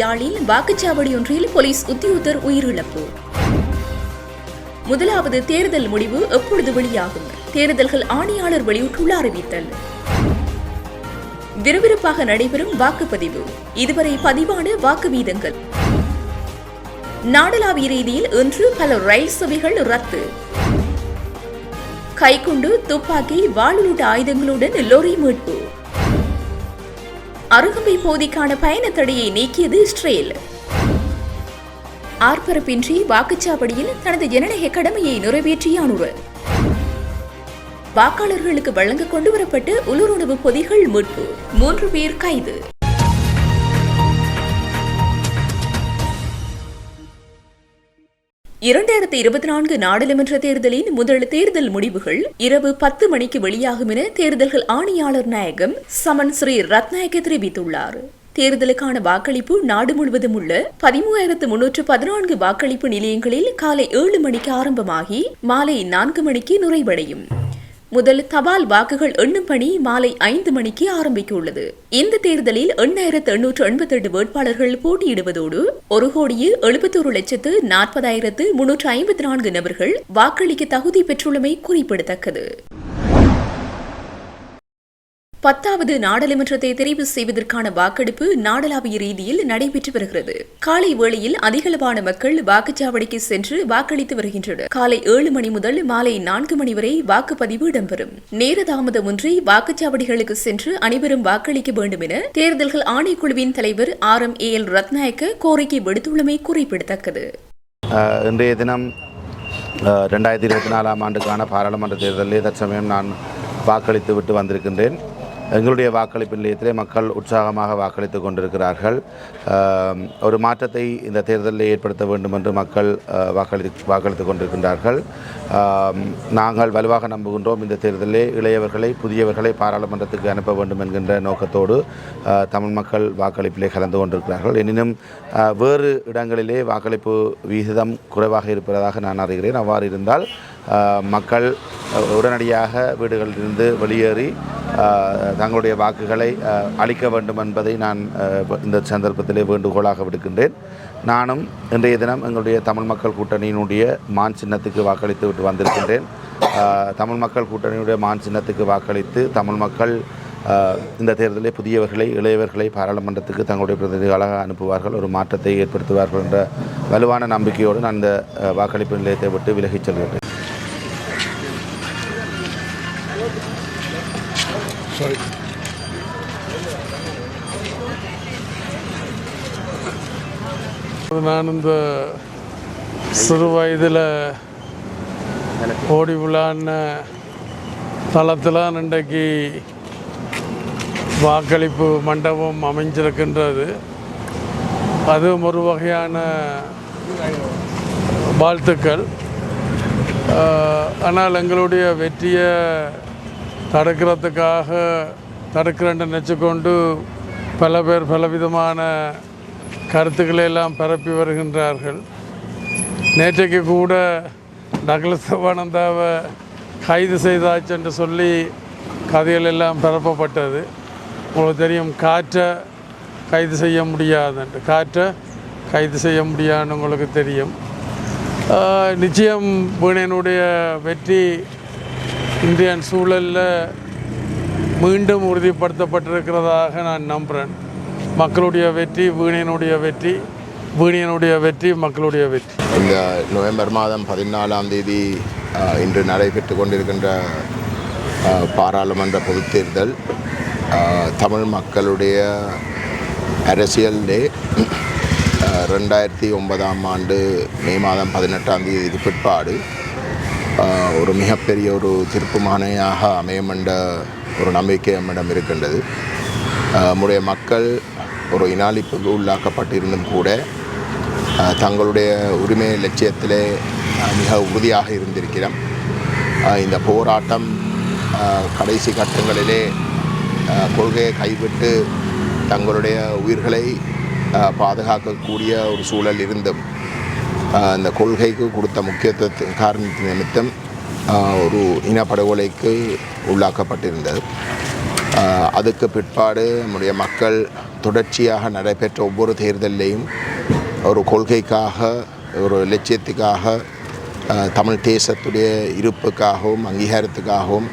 யாழில் வாக்குச்சாவடி ஒன்றில் போலீஸ் உத்தியோகத்தர் உயிரிழப்பு. முதலாவது தேர்தல் முடிவு எப்பொழுது வெளியாகும்? தேர்தல்கள் ஆணையாளர் வெளியிட்டுள்ள அறிவித்தல். விறுவிறுப்பாக நடைபெறும் வாக்குப்பதிவு. இதுவரை பதிவான வாக்கு வீதங்கள். நாடளாவிய ரீதியில் இன்று பல ரயில் சபைகள் ரத்து. கைக்குண்டு துப்பாக்கி வாளுட்ட ஆயுதங்களுடன் லொரி மீட்பு. அருகம்பை பகுதிக்கான பயண தடையை நீக்கியது இஸ்ரேல். ஆர்ப்பரப்பின்றி வாக்குச்சாவடியில் தனது ஜனநாயக கடமையை நிறைவேற்றிய அனுர வாக்காளர்களுக்கு வழங்க கொண்டுவரப்பட்டு உலருணவு பொதிகள் மீட்பு. மூன்று பேர் கைது. இரண்டாயிரத்தி இருபத்தி நான்கு நாடாளுமன்ற தேர்தலின் முதல் தேர்தல் முடிவுகள் இரவு பத்து மணிக்கு வெளியாகும் என தேர்தல்கள் ஆணையாளர் நாயகம் சமன் ஸ்ரீ ரத்நாயக தெரிவித்துள்ளார். தேர்தலுக்கான வாக்களிப்பு நாடு முழுவதும் உள்ள பதிமூவாயிரத்து முன்னூற்று பதினான்கு வாக்களிப்பு நிலையங்களில் காலை ஏழு மணிக்கு ஆரம்பமாகி மாலை நான்கு மணிக்கு நிறைவடையும். முதல் தபால் வாக்குகள் எண்ணும் பணி மாலை ஐந்து மணிக்கு ஆரம்பிக்கவுள்ளது. இந்த தேர்தலில் எண்ணாயிரத்து எண்ணூற்று எண்பத்தி எட்டு வேட்பாளர்கள் போட்டியிடுவதோடு ஒரு கோடியே எழுபத்தோரு லட்சத்து நாற்பதாயிரத்து முன்னூற்று ஐம்பத்தி நான்கு நபர்கள் வாக்களிக்க தகுதி பெற்றுள்ளமை குறிப்பிடத்தக்கது. பத்தாவது நாடாளுமன்றத்தை தெரிவு செய்வதற்கான வாக்கெடுப்பு நாடளாவிய ரீதியில் நடைபெற்று வருகிறது. காலை வேளையில் அதிகளவான மக்கள் வாக்குச்சாவடிக்கு சென்று வாக்களித்து வருகின்றனர். காலை ஏழு மணி முதல் மாலை நான்கு மணி வரை வாக்குப்பதிவு இடம்பெறும். நேர தாமதமின்றி வாக்குச்சாவடிகளுக்கு சென்று அனைவரும் வாக்களிக்க வேண்டும் என தேர்தல்கள் ஆணைக்குழுவின் தலைவர் R M A L Rathnayake கோரிக்கை விடுத்துள்ளமை குறிப்பிடத்தக்கது. இன்றைய தினம் ரெண்டாயிரத்தி இருபத்தி நாலாம் ஆண்டுக்கான பாராளுமன்ற தேர்தலில் தற்சமயம் நான் வாக்களித்து விட்டு வந்திருக்கின்றேன். எங்களுடைய வாக்களிப்பு நிலையத்திலே மக்கள் உற்சாகமாக வாக்களித்து கொண்டிருக்கிறார்கள். ஒரு மாற்றத்தை இந்த தேர்தலில் ஏற்படுத்த வேண்டும் என்று மக்கள் வாக்களித்து வாக்களித்து கொண்டிருக்கின்றார்கள். நாங்கள் வலுவாக நம்புகின்றோம் இந்த தேர்தலிலே இளையவர்களை புதியவர்களை பாராளுமன்றத்துக்கு அனுப்ப வேண்டும் என்கின்ற நோக்கத்தோடு தமிழ் மக்கள் வாக்களிப்பிலே கலந்து கொண்டிருக்கிறார்கள். எனினும் வேறு இடங்களிலே வாக்களிப்பு விகிதம் குறைவாக இருப்பதாக நான் அறிகிறேன். அவ்வாறு இருந்தால் மக்கள் உடனடியாக வீடுகளிலிருந்து வெளியேறி தங்களுடைய வாக்குகளை அளிக்க வேண்டும் என்பதை நான் இந்த சந்தர்ப்பத்திலே வேண்டுகோளாக விடுக்கின்றேன். நானும் இன்றைய தினம் எங்களுடைய தமிழ் மக்கள் கூட்டணியினுடைய மான் சின்னத்துக்கு வாக்களித்து விட்டு வந்திருக்கின்றேன். தமிழ் மக்கள் கூட்டணியுடைய மான் சின்னத்துக்கு வாக்களித்து தமிழ் மக்கள் இந்த தேர்தலில் புதியவர்களை இளையவர்களை பாராளுமன்றத்துக்கு தங்களுடைய பிரதிநிதிகளாக அனுப்புவார்கள் ஒரு மாற்றத்தை ஏற்படுத்துவார்கள் என்ற வலுவான நம்பிக்கையோடு நான் இந்த வாக்களிப்பு நிலையத்தை விட்டு விலகிச் Sorry. நான் இந்த சிறு வயதில் ஓடி விழான்னு தளத்தில் இன்றைக்கு வாக்களிப்பு மண்டபம் அமைஞ்சிருக்கின்றது அதுவும் ஒரு வகையான வாழ்த்துக்கள் ஆனால் எங்களுடைய வெற்றியை தடுக்கிறதுக்காக தடுக்கிறேன்னு நினச்சிக்கொண்டு பல பேர் பலவிதமான கருத்துக்களை எல்லாம் பரப்பி வருகின்றார்கள். நேற்றைக்கு கூட டக்ளஸ் சிவானந்தாவை கைது செய்தாச்சு என்று சொல்லி கதைகள் எல்லாம் பரப்பப்பட்டது. உங்களுக்கு தெரியும் காற்றை கைது செய்ய முடியாதுன்ட்டு. காற்றை கைது செய்ய முடியாதுன்னு உங்களுக்கு தெரியும். நிச்சயம் வீணையனுடைய வெற்றி இந்திய சூழலில் மீண்டும் உறுதிப்படுத்தப்பட்டிருக்கிறதாக நான் நம்புகிறேன் மக்களுடைய வெற்றி வீணியனுடைய வெற்றி வீணியனுடைய வெற்றி மக்களுடைய வெற்றி. இந்த நவம்பர் மாதம் பதினாலாம் தேதி இன்று நடைபெற்று கொண்டிருக்கின்ற பாராளுமன்ற பொதுத் தேர்தல் தமிழ் மக்களுடைய அரசியல் டே ரெண்டாயிரத்தி ஒன்பதாம் ஆண்டு மே மாதம் பதினெட்டாம் தேதி பிற்பாடு. ஒரு மிகப்பெரிய ஒரு திருப்புமானையாக அமையும் என்ற ஒரு நம்பிக்கை நம்மிடம் இருக்கின்றது. நம்முடைய மக்கள் ஒரு இனாளிப்புக்கு உள்ளாக்கப்பட்டிருந்தும் கூட தங்களுடைய உரிமை லட்சியத்திலே மிக உறுதியாக இருந்திருக்கிறோம். இந்த போராட்டம் கடைசி கட்டங்களிலே கொள்கையை கைவிட்டு தங்களுடைய உயிர்களை பாதுகாக்கக்கூடிய ஒரு சூழல் இருந்தும் இந்த கொள்கைக்கு கொடுத்த முக்கியத்துவத்து காரணத்தின் நிமித்தம் ஒரு இனப்படுகொலைக்கு உள்ளாக்கப்பட்டிருந்தது அதுக்கு பிற்பாடு நம்முடைய மக்கள் தொடர்ச்சியாக நடைபெற்ற ஒவ்வொரு தேர்தலையும் ஒரு கொள்கைக்காக ஒரு லட்சியத்துக்காக தமிழ் தேசத்துடைய இருப்புக்காகவும் அங்கீகாரத்துக்காகவும்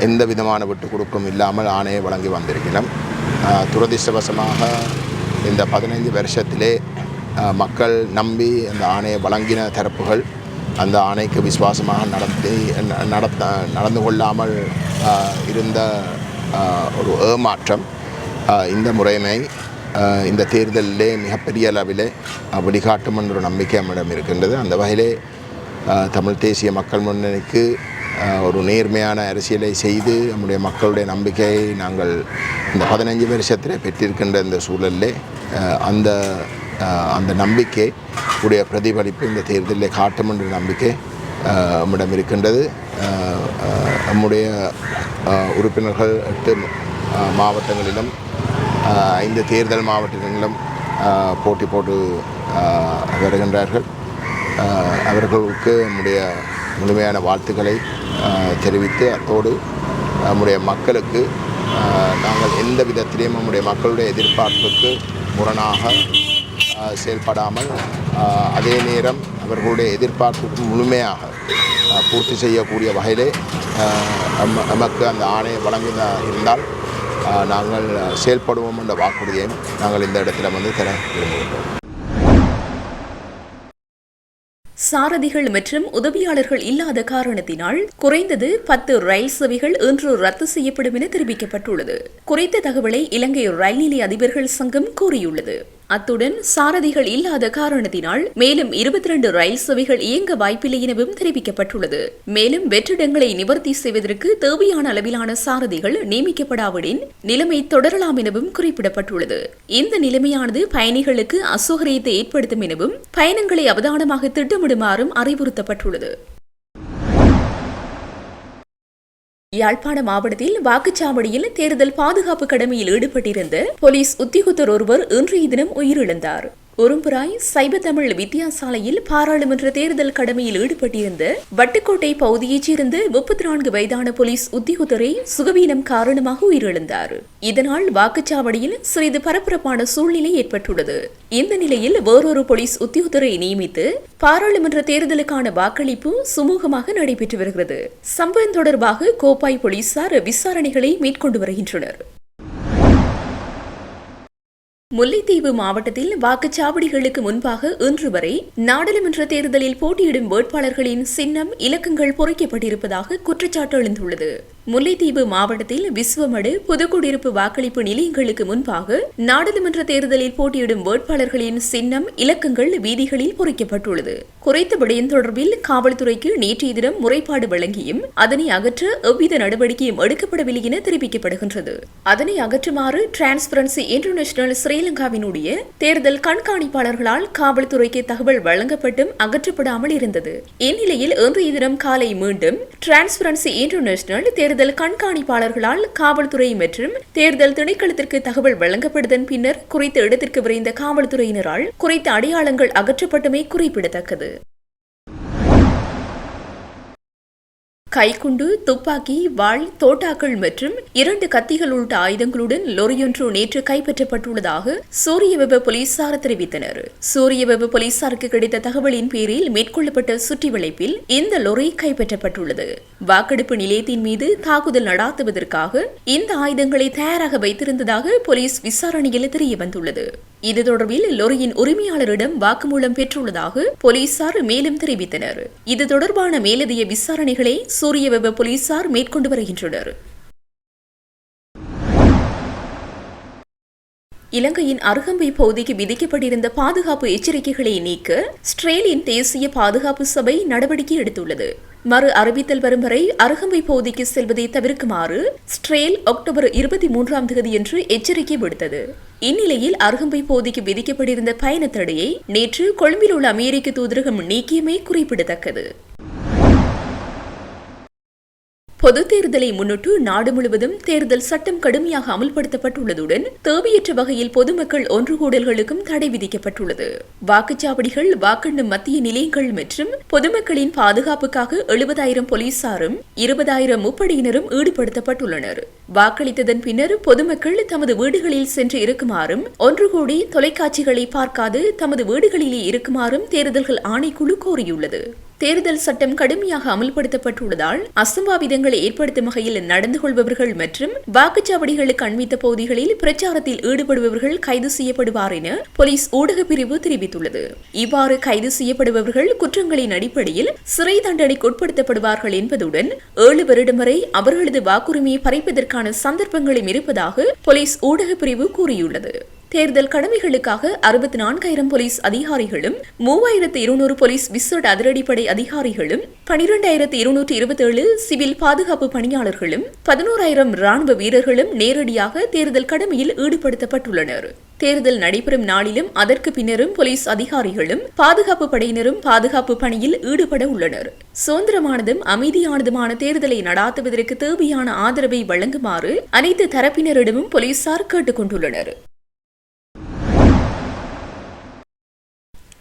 எந்த விதமான விட்டு கொடுக்கும் இல்லாமல் ஆணையை வழங்கி வந்திருக்கிறோம் துரதிர்ஷ்டவசமாக இந்த பதினைந்து வருஷத்திலே மக்கள் நம்பி அந்த ஆணையை வழங்கின தரப்புகள் அந்த ஆணைக்கு விசுவாசமாக நடத்தி நடத்த நடந்து கொள்ளாமல் இருந்த ஒரு ஏமாற்றம் இந்த முறைமை இந்த தேர்தலிலே மிகப்பெரிய அளவிலே வழிகாட்டும் என்ற நம்பிக்கை நம்மிடம் இருக்கின்றது. அந்த வகையிலே தமிழ் தேசிய மக்கள் முன்னணிக்கு ஒரு நேர்மையான அரசியலை செய்து நம்முடைய மக்களுடைய நம்பிக்கையை நாங்கள் இந்த பதினஞ்சு வருஷத்தில் பெற்றிருக்கின்ற இந்த சூழலில் அந்த அந்த நம்பிக்கை உடைய பிரதிபலிப்பு இந்த தேர்தலில் காட்டும் என்ற நம்பிக்கை நம்மிடம் இருக்கின்றது. நம்முடைய உறுப்பினர்கள் எட்டு மாவட்டங்களிலும் ஐந்து தேர்தல் மாவட்டங்களிலும் போட்டி போட்டு வருகின்றார்கள். அவர்களுக்கு நம்முடைய முழுமையான வாழ்த்துக்களை தெரிவித்து அத்தோடு நம்முடைய மக்களுக்கு நாங்கள் எந்த விதத்திலையும் நம்முடைய மக்களுடைய எதிர்பார்ப்புக்கு முரணாக செயல்படாமல் அதே நேரம் அவர்களுடைய எதிர்பார்ப்புக்கு முழுமையாக பூர்த்தி செய்யக்கூடிய வகையிலே நமக்கு அந்த ஆணையை வழங்கின இருந்தால் நாங்கள் செயல்படுவோம் என்ற வாக்குறுதியை நாங்கள் இந்த இடத்துல வந்து தர விரும்புகின்றோம். சாரதிகள் மற்றும் உதவியாளர்கள் இல்லாத காரணத்தினால் குறைந்தது பத்து ரயில் சேவைகள் இன்று ரத்து செய்யப்படும் என தெரிவிக்கப்பட்டுள்ளது. குறித்த தகவலை இலங்கை ரயில் நிலைய அதிபர்கள் சங்கம் கூறியுள்ளது. அத்துடன் சாரதிகள் இல்லாத காரணத்தினால் மேலும் இருபத்தி ரெண்டு ரயில் சேவைகள் இயங்க வாய்ப்பில்லை எனவும் தெரிவிக்கப்பட்டுள்ளது. மேலும் வெற்றிடங்களை நிவர்த்தி செய்வதற்கு தேவையான அளவிலான சாரதிகள் நியமிக்கப்படாவிடின் நிலைமை தொடரலாம் எனவும் குறிப்பிடப்பட்டுள்ளது. இந்த நிலைமையானது பயணிகளுக்கு அசௌகரியத்தை ஏற்படுத்தும் எனவும் பயணங்களை அவதானமாக திட்டமிடுமாறும் அறிவுறுத்தப்பட்டுள்ளது. யாழ்ப்பாண மாவட்டத்தில் வாக்குச்சாவடியில் தேர்தல் பாதுகாப்பு கடமையில் ஈடுபட்டிருந்த போலீஸ் உத்தியோகத்தர் ஒருவர் இன்றைய தினம் உயிரிழந்தார். உரும்புராய் சைப தமிழ் வித்தியாசாலையில் பாராளுமன்ற தேர்தல் கடமையில் ஈடுபட்டிருந்த வட்டுக்கோட்டை பகுதியைச் சேர்ந்த முப்பத்தி நான்கு வயதான போலீஸ் உத்தியோகத்தரை சுகவீனம் காரணமாக உயிரிழந்தார். இதனால் வாக்குச்சாவடியில் சிறிது பரபரப்பான சூழ்நிலை ஏற்பட்டுள்ளது. இந்த நிலையில் வேறொரு போலீஸ் உத்தியோகத்தரை நியமித்து பாராளுமன்ற தேர்தலுக்கான வாக்களிப்பு சுமூகமாக நடைபெற்று வருகிறது. சம்பவம் தொடர்பாக கோப்பாய் போலீசார் விசாரணைகளை மேற்கொண்டு வருகின்றனர். முல்லைத்தீவு மாவட்டத்தில் வாக்குச்சாவடிகளுக்கு முன்பாக இன்று வரை நாடாளுமன்ற தேர்தலில் போட்டியிடும் வேட்பாளர்களின் சின்னம் இலக்கங்கள் பொறிக்கப்பட்டிருப்பதாக குற்றச்சாட்டு எழுந்துள்ளது. முல்லைத்தீவு மாவட்டத்தில் விஸ்வமடு புதுக்குடியிருப்பு வாக்களிப்பு நிலையங்களுக்கு முன்பாக நாடாளுமன்ற தேர்தலில் போட்டியிடும் வேட்பாளர்களின் சின்னம் இலக்கங்கள் வீதிகளில் பொறிக்கப்பட்டுள்ளது. குறைத்த விடயம் தொடர்பில் காவல்துறைக்கு நேற்றைய தினம் முறைப்பாடு வழங்கியும் அதனை அகற்ற எவ்வித நடவடிக்கையும் எடுக்கப்படவில்லை என தெரிவிக்கப்படுகின்றது. அதனை அகற்றுமாறு டிரான்ஸ்பரன்சி இன்டர்நேஷனல் ஸ்ரீலங்காவினுடைய தேர்தல் கண்காணிப்பாளர்களால் காவல்துறைக்கு தகவல் வழங்கப்பட்டும் அகற்றப்படாமல் இருந்தது. இந்நிலையில் இன்றைய தினம் காலை மீண்டும் டிரான்ஸ்பரன்சி இன்டர்நேஷனல் தேர்தல் கண்காணிப்பாளர்களால் காவல்துறை மற்றும் தேர்தல் திணைக்களத்திற்கு தகவல் வழங்கப்பட்டதன் பின்னர் குறித்த இடத்திற்கு விரைந்த காவல்துறையினரால் குறித்த அடையாளங்கள் அகற்றப்பட்டமை குறிப்பிடத்தக்கது. கைக்குண்டு துப்பாக்கி வாள் தோட்டாக்கள் மற்றும் இரண்டு கத்திகள் உள்ளிட்ட ஆயுதங்களுடன் லொரியொன்று நேற்று கைப்பற்றப்பட்டுள்ளதாக சூரியவெப போலீசார் தெரிவித்தனர். சூரியவெப போலீசாருக்கு கிடைத்த தகவலின் பேரில் மேற்கொள்ளப்பட்ட சுற்றிவளைப்பில் இந்த லொரி கைப்பற்றப்பட்டுள்ளது. வாக்கெடுப்பு நிலையத்தின் மீது தாக்குதல் நடாத்துவதற்காக இந்த ஆயுதங்களை தயாராக வைத்திருந்ததாக போலீஸ் விசாரணையில் தெரிய வந்துள்ளது இது தொடர்பில் லொரியின் உரிமையாளரிடம் வாக்குமூலம் பெற்றுள்ளதாக போலீசார் மேலும் தெரிவித்தனர். இது தொடர்பான மேலதிக விசாரணைகளை சூரியவெப போலீசார் மேற்கொண்டு வருகின்றனர். இலங்கையின் அருகம்பை பகுதிக்கு விதிக்கப்பட்டிருந்த பாதுகாப்பு எச்சரிக்கைகளை நீக்க ஸ்ட்ரேலின் தேசிய பாதுகாப்பு சபை நடவடிக்கை எடுத்துள்ளது. மறு அறிவித்தல் வரும் வரை அருகம்பை பகுதிக்கு செல்வதை தவிர்க்குமாறு ஸ்ட்ரேல் அக்டோபர் இருபத்தி மூன்றாம் தேதியன்று எச்சரிக்கை விடுத்தது. இந்நிலையில் அருகம்பை பகுதிக்கு விதிக்கப்பட்டிருந்த பயண தடையை நேற்று கொழும்பில் உள்ள அமெரிக்க தூதரகம் நீக்கியமே குறிப்பிடத்தக்கது. பொது தேர்தலை முன்னிட்டு நாடு முழுவதும் தேர்தல் சட்டம் கடுமையாக அமல்படுத்தப்பட்டுள்ளதுடன் தேவையற்ற வகையில் பொதுமக்கள் ஒன்று கூடல்களுக்கும் தடை விதிக்கப்பட்டுள்ளது. வாக்குச்சாவடிகள் வாக்கெண்ணும் மத்திய நிலையங்கள் மற்றும் பொதுமக்களின் பாதுகாப்புக்காக எழுபதாயிரம் போலீசாரும் இருபதாயிரம் முப்படையினரும் ஈடுபடுத்தப்பட்டுள்ளனர். வாக்களித்ததன் பின்னர் பொதுமக்கள் தமது வீடுகளில் சென்று இருக்குமாறும் ஒன்று கூடி தொலைக்காட்சிகளை பார்க்காது தமது வீடுகளிலே இருக்குமாறும் தேர்தல்கள் ஆணைக்குழு கோரியுள்ளது. தேர்தல் சட்டம் கடுமையாக அமல்படுத்தப்பட்டுள்ளதால் அசம்பாவிதங்களை ஏற்படுத்தும் வகையில் நடந்து கொள்பவர்கள் மற்றும் வாக்குச்சாவடிகளுக்கு அண்மித்த பகுதிகளில் பிரச்சாரத்தில் ஈடுபடுபவர்கள் கைது செய்யப்படுவார் என போலீஸ் ஊடக பிரிவு தெரிவித்துள்ளது. இவ்வாறு கைது செய்யப்படுபவர்கள் குற்றங்களின் அடிப்படையில் சிறை தண்டனைக்கு உட்படுத்தப்படுவார்கள் என்பதுடன் ஏழு வருடம் வரை அவர்களது வாக்குரிமையை பறிப்பதற்கான சந்தர்ப்பங்களும் இருப்பதாக போலீஸ் ஊடக பிரிவு கூறியுள்ளது. தேர்தல் கடமைகளுக்காக அறுபத்தி நான்காயிரம் போலீஸ் அதிகாரிகளும் மூவாயிரத்து இருநூறு போலீஸ் விசேட அதிரடிப்படை அதிகாரிகளும் பனிரெண்டாயிரத்து இருநூற்று இருபத்தேழு சிவில் பாதுகாப்பு பணியாளர்களும் பதினோராயிரம் ராணுவ வீரர்களும் நேரடியாக தேர்தல் கடமையில் ஈடுபடுத்தப்பட்டுள்ளனர். தேர்தல் நடைபெறும் நாளிலும் அதற்கு பின்னரும் போலீஸ் அதிகாரிகளும் பாதுகாப்பு படையினரும் பாதுகாப்பு பணியில் ஈடுபட உள்ளனர். சுதந்திரமானதும் அமைதியானதுமான தேர்தலை நடாத்துவதற்கு தேவையான ஆதரவை வழங்குமாறு அனைத்து தரப்பினரிடமும் போலீசார் கேட்டுக் கொண்டுள்ளனர்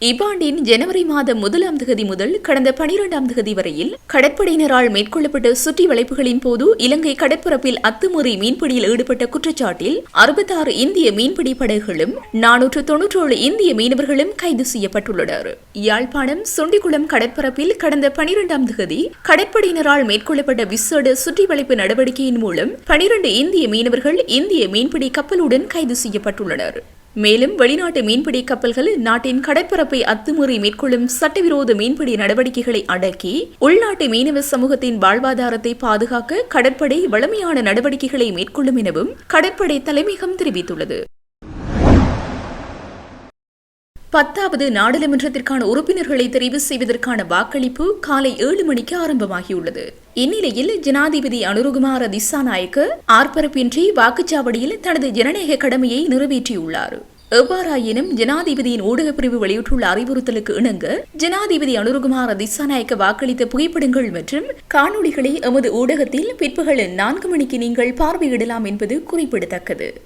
இவ்வாண்டின் ஜனவரி மாதம் முதலாம் தகுதி முதல் கடந்த பனிரெண்டாம் திகதி வரையில் கடற்படையினரால் மேற்கொள்ளப்பட்ட சுற்றி வளைப்புகளின் போது இலங்கை கடற்பரப்பில் அத்துமுறை மீன்பிடியில் ஈடுபட்ட குற்றச்சாட்டில் அறுபத்தாறு இந்திய மீன்பிடி படகுகளும் நானூற்று தொன்னூற்றேழு இந்திய மீனவர்களும் கைது செய்யப்பட்டுள்ளனர். யாழ்ப்பாணம் சுண்டிக்குளம் கடற்பரப்பில் கடந்த பனிரெண்டாம் தகுதி கடற்படையினரால் மேற்கொள்ளப்பட்ட விசேட சுற்றி வளைப்பு நடவடிக்கையின் மூலம் பனிரெண்டு இந்திய மீனவர்கள் இந்திய மீன்பிடி கப்பலுடன் கைது செய்யப்பட்டுள்ளனர். மேலும் வெளிநாட்டு மீன்பிடி கப்பல்கள் நாட்டின் கடற்பரப்பை அத்துமீறி மேற்கொள்ளும் சட்டவிரோத மீன்பிடி நடவடிக்கைகளை அடக்கி உள்நாட்டு மீனவ சமூகத்தின் வாழ்வாதாரத்தை பாதுகாக்க கடற்படை வளமையான நடவடிக்கைகளை மேற்கொள்ளும் எனவும் கடற்படை தலைமையகம் தெரிவித்துள்ளது. பத்தாவது நாடாளுமன்றத்திற்கான உறுப்பினர்களை தெரிவு செய்வதற்கான வாக்களிப்பு காலை ஏழு மணிக்கு ஆரம்பமாகியுள்ளது. இந்நிலையில் ஜனாதிபதி அனுருகுமார திசாநாயக்க ஆர்ப்பரப்பின்றி வாக்குச்சாவடியில் தனது ஜனநாயக கடமையை நிறைவேற்றியுள்ளார். எவ்வாறாயினும் ஜனாதிபதியின் ஊடகப் பிரிவு வெளியிட்டுள்ள அறிவுறுத்தலுக்கு இணங்க ஜனாதிபதி அனுருகுமார திசாநாயக்க வாக்களித்த புகைப்படங்கள் மற்றும் காணொளிகளை எமது ஊடகத்தில் பிற்பகல் நான்கு மணிக்கு நீங்கள் பார்வையிடலாம் என்பது குறிப்பிடத்தக்கது.